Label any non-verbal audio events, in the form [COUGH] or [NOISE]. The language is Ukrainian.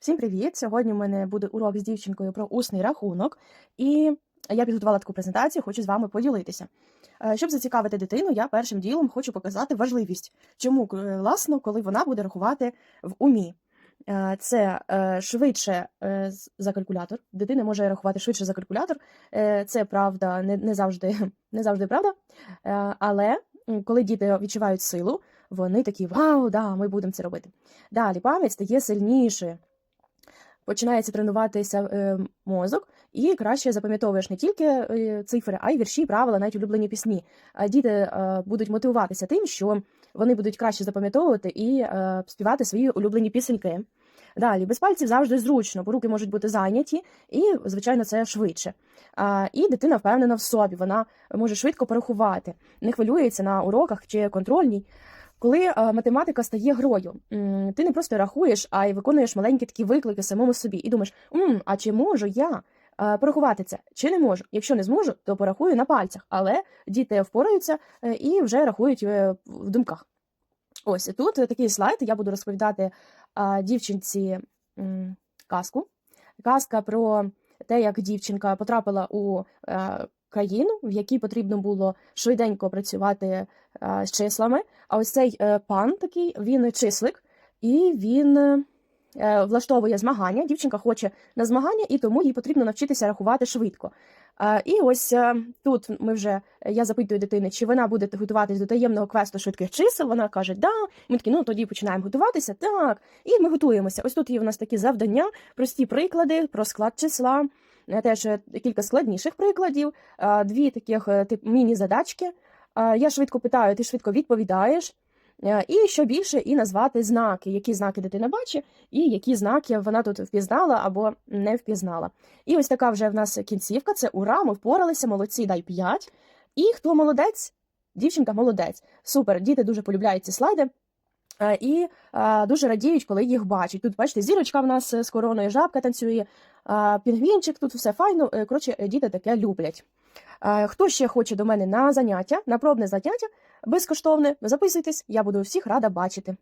Всім привіт! Сьогодні у мене буде урок з дівчинкою про усний рахунок, і я підготувала таку презентацію, хочу з вами поділитися. Е, Щоб зацікавити дитину, я першим ділом хочу показати важливість, чому класно, коли вона буде рахувати в умі. Е, Це е, швидше е, за калькулятор. Дитина може рахувати швидше за калькулятор. Е, Це правда, не, завжди [LAUGHS] не завжди правда. Е, Але коли діти відчувають силу, вони такі вау, да, ми будемо це робити. Далі пам'ять стає сильнішою. Починається тренуватися е, мозок, і краще запам'ятовуєш не тільки е, цифри, а й вірші, правила, навіть улюблені пісні. А діти е, будуть мотивуватися тим, що вони будуть краще запам'ятовувати і співати свої улюблені пісеньки. Далі, без пальців завжди зручно, бо руки можуть бути зайняті, і, звичайно, це швидше. А, і дитина впевнена в собі, вона може швидко порахувати, не хвилюється на уроках чи контрольній. Коли е, математика стає грою, ти не просто рахуєш, а й виконуєш маленькі такі виклики самому собі, і думаєш, «М, а чи можу я е, порахувати це, чи не можу? Якщо не зможу, то порахую на пальцях. Але діти впораються е, і вже рахують в думках. Ось тут такий слайд. Я буду розповідати дівчинці казку. Казка про те, як дівчинка потрапила у країну, в якій потрібно було швиденько працювати е, з числами. А ось цей е, пан такий, він числик, і він е, влаштовує змагання. Дівчинка хоче на змагання, і тому їй потрібно навчитися рахувати швидко. І ось тут ми вже я запитую дитини, чи вона буде готуватись до таємного квесту швидких чисел. Вона каже, да. Ми такі, ну тоді починаємо готуватися. Так, і ми готуємося. Ось тут є у нас такі завдання, прості приклади про склад числа. Е, Теж кілька складніших прикладів, дві таких е, тип міні-задачки. Я швидко питаю, ти швидко відповідаєш. Е, І що більше, і назвати знаки, які знаки дитина бачить, і які знаки вона тут впізнала або не впізнала. І ось така вже в нас кінцівка: це ура, ми впоралися, молодці, дай 5. І хто молодець? Дівчинка молодець. Супер, діти дуже полюбляють ці слайди. Е, І е, дуже радіють, коли їх бачать. Тут, бачите, зірочка в нас е, з короною, жабка танцює, пінгвінчик, тут все файно. Коротше, діти таке люблять. Хто ще хоче до мене на заняття, на пробне заняття безкоштовне, записуйтесь, я буду всіх рада бачити.